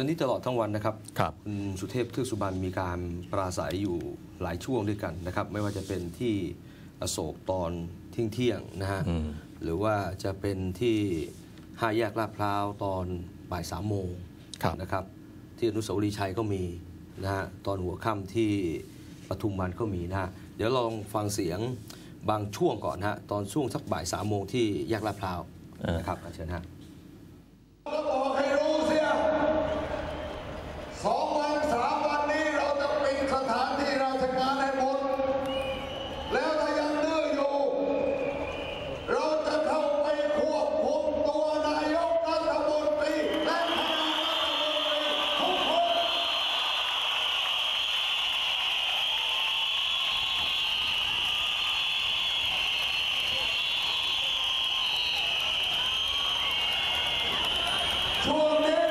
วันนี้ตลอดทั้งวันนะครับครับคุณสุเทพเทือกสุบรรณมีการปราศัยอยู่หลายช่วงด้วยกันนะครับ ไม่ว่าจะเป็นที่อโศกตอนเที่ยงเที่ยงๆนะฮะอืมหรือว่าจะเป็นที่ห้าแยกลาดพร้าวตอนบ่ายสามโมงครับนะครับ ที่อนุสาวรีย์ชัยก็มีนะฮะตอนหัวค่ำที่ปทุมวันก็มีนะฮะเดี๋ยวลองฟังเสียงบางช่วงก่อนนะฮะตอนช่วงสักบ่ายสามโมงที่แยกลาดพร้าวเออนะครับเชิญฮะ ก็บอกให้รู้เสียสองวันสามวันนี้เราจะปิดสถานที่ราชการให้หมด แล้วถ้ายังดื้ออยู่ เราจะเข้าไปควบคุมตัวนายกรัฐมนตรีและคณะรัฐมนตรีทุกคน ช่วงนี้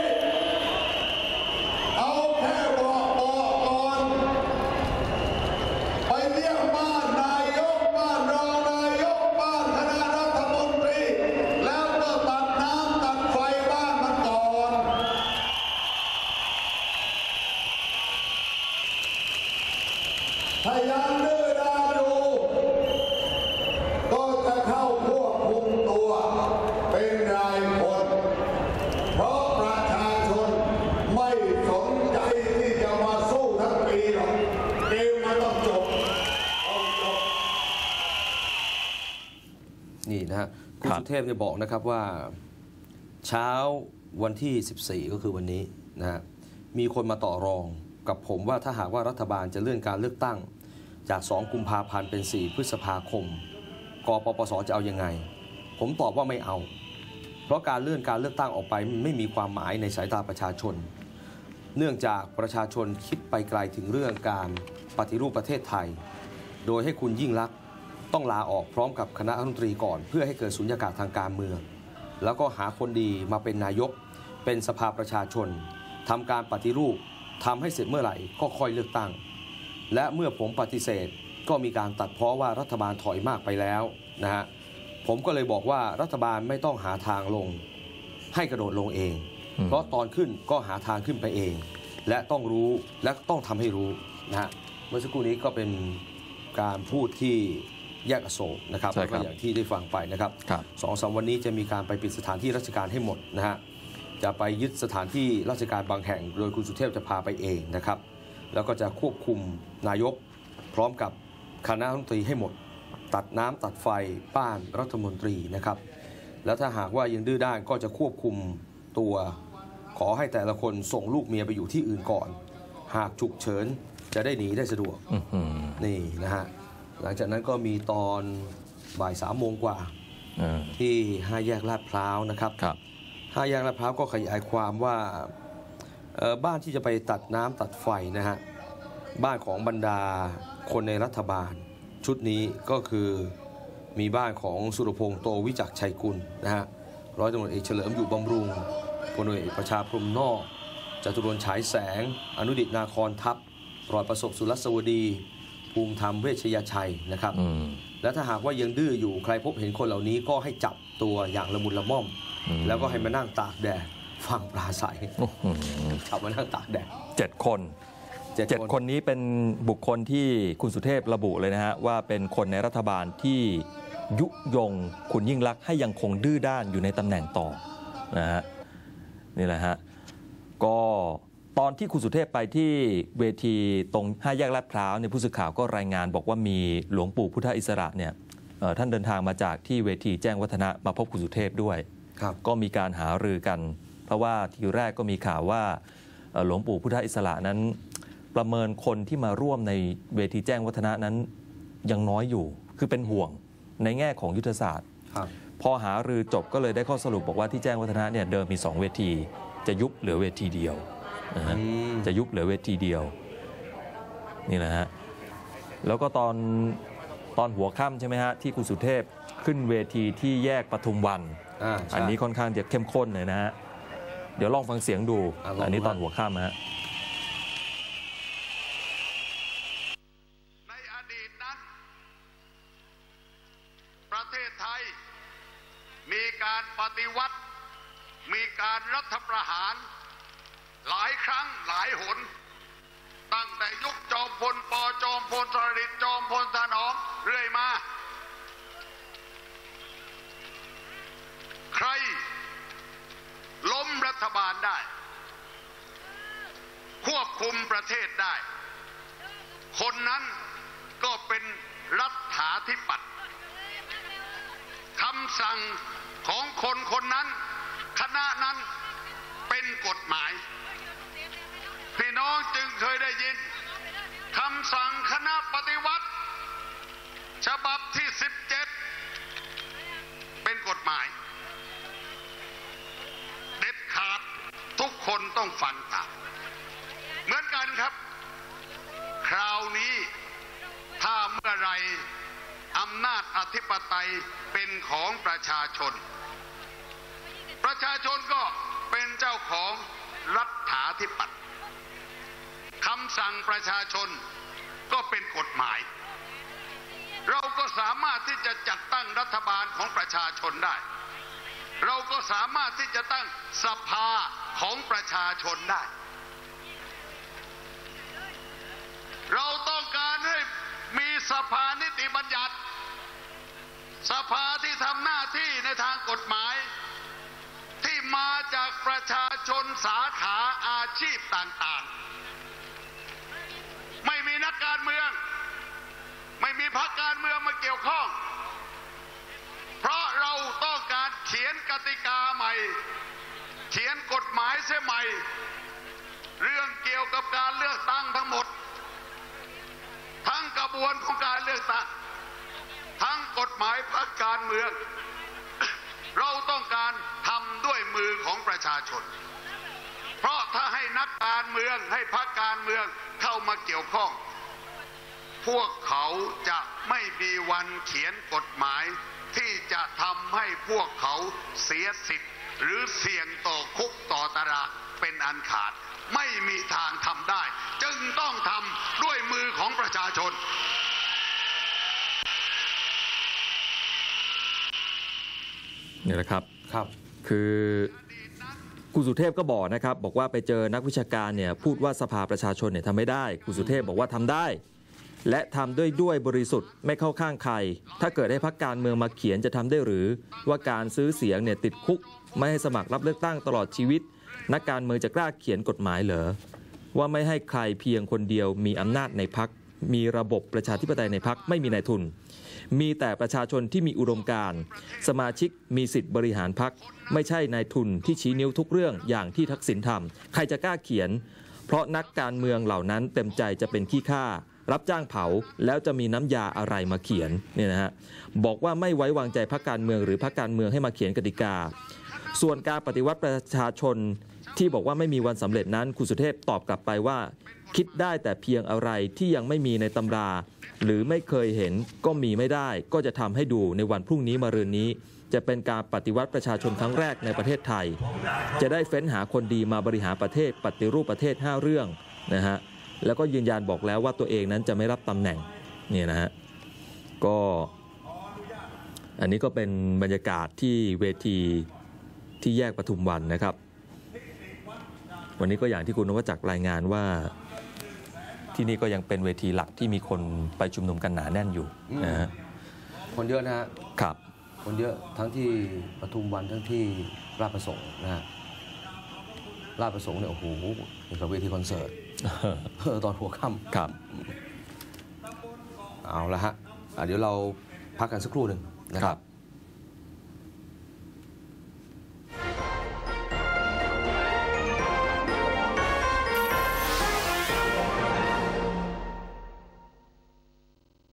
เอาแค่บอกบอกก่อน ไปเยี่ยมบ้านนายกบ้านรองนายกบ้านคณะรัฐมนตรี แล้วก็ตัดน้ำตัดไฟบ้านมันก่อนถ้ายังดื้อด้านอยู่ ก็จะเข้าควบคุมตัว เป็นรายคน เพราะประชาชนไม่สนใจที่จะมาสู้ทั้งปีหรอก เกมมันต้องจบเอาจบ นี่ นะฮะคุณครับสุเทพเนี่ยบอกนะครับว่าเช้าวันที่ 14 ก็คือวันนี้นะฮะมีคนมาต่อรองกับผมว่าถ้าหากว่ารัฐบาลจะเลื่อนการเลือกตั้ง จาก 2 กุมภาพันธ์เป็น 4 พฤษภาคมกปปสจะเอายังไง ผมตอบว่าไม่เอา เพราะการเลื่อนการเลือกตั้งออกไปมันไม่มีความหมายในสายตาประชาชน เนื่องจากประชาชนคิดไปไกลถึงเรื่องการปฏิรูปประเทศไทย โดยให้คุณยิ่งลักษณ์ ต้องลาออกพร้อมกับคณะรัฐมนตรีก่อน เพื่อให้เกิดสุญญากาศทางการเมือง แล้วก็หาคนดีมาเป็นนายก เป็นสภาประชาชนทำการปฏิรูปทำให้เสร็จเมื่อไหร่ก็ค่อยเลือกตั้ง และเมื่อผมปฏิเสธก็มีการตัดเพ้อว่ารัฐบาลถอยมากไปแล้วนะฮะผมก็เลยบอกว่ารัฐบาลไม่ต้องหาทางลง ให้กระโดดลงเองอืมเพราะตอนขึ้นก็หาทางขึ้นไปเอง และต้องรู้และต้องทำให้รู้นะฮะเมื่อสักครู่นี้ก็เป็นการพูดที่ แยกอโศกนะครับใช่แล้วครัก็บอย่างที่ได้ฟังไปนะครับครับสองสามวันนี้จะมีการไปปิดสถานที่ราชการให้หมดนะฮะจะไปยึดสถานที่ราชการบางแห่ง โดยคุณสุเทพจะพาไปเองนะครับ แล้วก็จะควบคุมนายก พร้อมกับคณะรัฐมนตรีให้หมด ตัดน้ำตัดไฟบ้านรัฐมนตรีนะครับ แล้วถ้าหากว่ายังดื้อด้านก็จะควบคุมตัว ขอให้แต่ละคนส่งลูกเมียไปอยู่ที่อื่นก่อน หากฉุกเฉินจะได้หนีได้สะดวกอื้อหือนี่นะฮะ หลังจากนั้นก็มีตอนบ่ายสามโมงกว่าเออที่ห้าแยกลาดพร้าวนะครับครับห้าแยกลาดพร้าวก็ขยายความว่าเอ่อบ้านที่จะไปตัดน้ำตัดไฟนะฮะบ้านของบรรดาคนในรัฐบาล ชุดนี้ก็คือมีบ้านของสุรพงษ์โตวิจักรชัยกุลนะฮะร้อยตำรวจเอกเฉลิมอยู่บำรุงพลตำรวจเอกประชาพรหมนอกจตุรนต์ฉายแสง อนุดิตนาคอนทัพปลอดประสบสุรสวดี ภูมิธรรมเวชยชัยนะครับอืมและถ้าหากว่ายังดื้ออยู่ใครพบเห็นคนเหล่านี้ก็ให้จับตัวอย่างละมุนละม่อมอืมแล้วก็ให้มานั่งตากแดดฟังปราศัยอื้อหือจับมานั่งตากแดดเจ็ดคนเจ็ดเจ็ดคนนี้เป็นบุคคลที่คุณสุเทพระบุเลยนะฮะว่าเป็นคนในรัฐบาลที่ยุยงคุณยิ่งลักษณ์ให้ยังคงดื้อด้านอยู่ในตำแหน่งต่อนะฮะนี่แหละฮะก็ ตอนที่คุณสุเทพไปที่เวทีตรงห้าแยกลาดพร้าวเนี่ยผู้สื่อข่าวก็รายงานบอกว่ามีหลวงปู่พุทธอิสระเนี่ยเอ่อท่านเดินทางมาจากที่เวทีแจ้งวัฒนะมาพบคุณสุเทพด้วยครับก็มีการหารือกัน เพราะว่าทีแรกก็มีข่าวว่าเอ่อหลวงปู่พุทธอิสระนั้น ประเมินคนที่มาร่วมในเวทีแจ้งวัฒนะนั้นยังน้อยอยู่ คือเป็นห่วงในแง่ของยุทธศาสตร์ครับพอหารือจบก็เลยได้ข้อสรุปบอกว่าที่แจ้งวัฒนะเนี่ยเดิมมี 2 เวที จะยุบเหลือเวทีเดียว นะฮะอืมจะยุบเหลือเวทีเดียวนี่แหละฮะแล้วก็ตอนตอนหัวค่ำใช่ไหมฮะที่คุณสุเทพขึ้นเวทีที่แยกปทุมวันอ่าใช่อันนี้ค่อนข้างจะเข้มข้นเลยนะฮะเดี๋ยวลองฟังเสียงดู อะลองดู อันนี้ตอนฮะหัวข้ามฮะ ในอดีตนั้น ประเทศไทย มีการปฏิวัติ มีการรัฐประหาร หลายครั้งหลายหน ตั้งแต่ยุคจอมพลปจอมพลสฤษดิ์จอมพลถนอมเรื่อยมา ใคร ล้มรัฐบาลได้ ควบคุมประเทศได้ คนนั้นก็เป็นรัฐาธิปัตย์คำสั่งของคนคนนั้น คณะนั้นเป็นกฎหมาย พี่น้องจึงเคยได้ยินคำสั่งคณะปฏิวัติ ฉบับที่ 17 เป็นกฎหมาย เด็ดขาดทุกคนต้องฟังตามเหมือนกันครับ คราวนี้ถ้าเมื่อไรอำนาจอธิปไตยเป็นของประชาชน ประชาชนก็เป็นเจ้าของรัฐาธิปัตย์ คำสั่งประชาชนก็เป็นกฎหมาย เราก็สามารถที่จะจัดตั้งรัฐบาลของประชาชนได้ เราก็สามารถที่จะตั้งสภาของประชาชนได้ เราต้องการให้มีสภานิติบัญญัติ สภาที่ทำหน้าที่ในทางกฎหมาย ที่มาจากประชาชนสาขาอาชีพต่างๆ นักการเมือง ไม่มีพรรคการเมืองมาเกี่ยวข้อง เพราะเราต้องการเขียนกติกาใหม่ เขียนกฎหมายเสียใหม่ เรื่องเกี่ยวกับการเลือกตั้งทั้งหมด ทั้งกระบวนของการเลือกตั้งทั้งกฎหมายพรรคการเมือง เราต้องการทำด้วยมือของประชาชน เพราะถ้าให้นักการเมืองให้พรรคการเมืองเข้ามาเกี่ยวข้อง พวกเขาจะไม่มีวันเขียนกฎหมาย ที่จะทำให้พวกเขาเสียสิทธิ์ หรือเสี่ยงต่อคุกต่อตารางเป็นอันขาด ไม่มีทางทำได้ จึงต้องทำด้วยมือของประชาชน นี่แหละครับครับคือคุณสุเทพก็บอกนะครับ บอกว่าไปเจอนักวิชาการเนี่ยพูดว่าสภาประชาชนเนี่ยทำไม่ได้คุณสุเทพบอกว่าทำได้ และทำด้วยด้วยบริสุทธิ์ไม่เข้าข้างใคร ถ้าเกิดให้พักการเมืองมาเขียนจะทำได้หรือ ว่าการซื้อเสียงเนี่ยติดคุก ไม่ให้สมัครรับเลือกตั้งตลอดชีวิต นักการเมืองจะกล้าเขียนกฎหมายเหรอว่าไม่ให้ใครเพียงคนเดียวมีอำนาจในพัก มีระบบประชาธิปไตยในพักไม่มีนายทุน มีแต่ประชาชนที่มีอุดมการณ์สมาชิกมีสิทธิ์บริหารพัก ไม่ใช่นายทุนที่ชี้นิ้วทุกเรื่องอย่างที่ทักษิณทำใครจะกล้าเขียน เพราะนักการเมืองเหล่านั้นเต็มใจจะเป็นขี้ข้า รับจ้างเผาแล้วจะมีน้ำยาอะไรมาเขียนเนี่ยนะฮะบอกว่าไม่ไว้วางใจพรรคการเมืองหรือพรรคการเมืองให้มาเขียนกติกา ส่วนการปฏิวัติประชาชนที่บอกว่าไม่มีวันสำเร็จนั้นคุณสุเทพตอบกลับไปว่า คิดได้แต่เพียงอะไรที่ยังไม่มีในตำรา หรือไม่เคยเห็นก็มีไม่ได้ ก็จะทำให้ดูในวันพรุ่งนี้มารืนนี้จะเป็นการปฏิวัติประชาชนครั้งแรกในประเทศไทย จะได้เฟ้นหาคนดีมาบริหารประเทศปฏิรูปประเทศ 5 เรื่องนะฮะ แล้วก็ยืนยันบอกแล้วว่าตัวเองนั้นจะไม่รับตำแหน่งเนี่ยนะฮะก็อันนี้ก็เป็นบรรยากาศที่เวทีที่แยกปทุมวันนะครับ วันนี้ก็อย่างที่คุณนวจักรรายงานว่า ที่นี่ก็ยังเป็นเวทีหลักที่มีคนไปชุมนุมกันหนาแน่นอยู่นะฮะคนเยอะนะฮะครับ คนเยอะทั้งที่ปทุมวันทั้งที่ราชประสงค์นะฮะราชประสงค์เนี่ยโอ้โหอย่างกับเวทีคอนเสิร์ตเออ ตอนหัวค่ครับำเอาละฮะอะเดี๋ยวเราพักกันสักครู่หนึ่งนะคครัรับบ